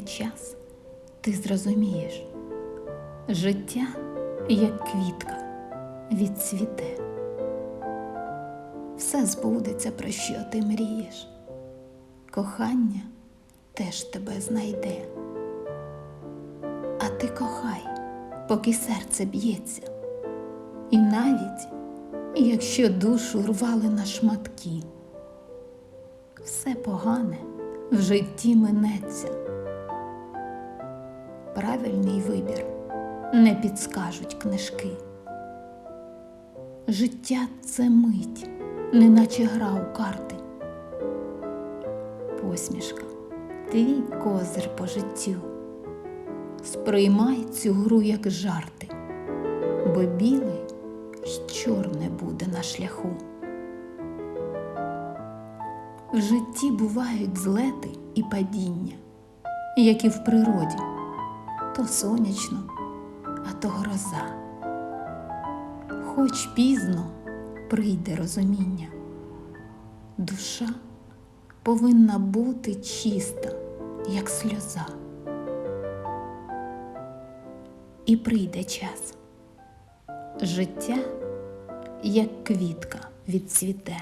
час, ти зрозумієш, життя як квітка відцвіте. Все збудеться, про що ти мрієш. Кохання теж тебе знайде. А ти кохай, поки серце б'ється. І навіть якщо душу рвали на шматки, все погане в житті минеться. Правильний вибір не підскажуть книжки. Життя це мить, неначе гра у карти. Посмішка, твій козир по життю. Сприймай цю гру як жарти, бо білий й чорне буде на шляху. В житті бувають злети і падіння, як і в природі, то сонячно, а то гроза. Хоч пізно прийде розуміння, душа повинна бути чиста, як сльоза. І прийде час. Життя, як квітка відцвіте.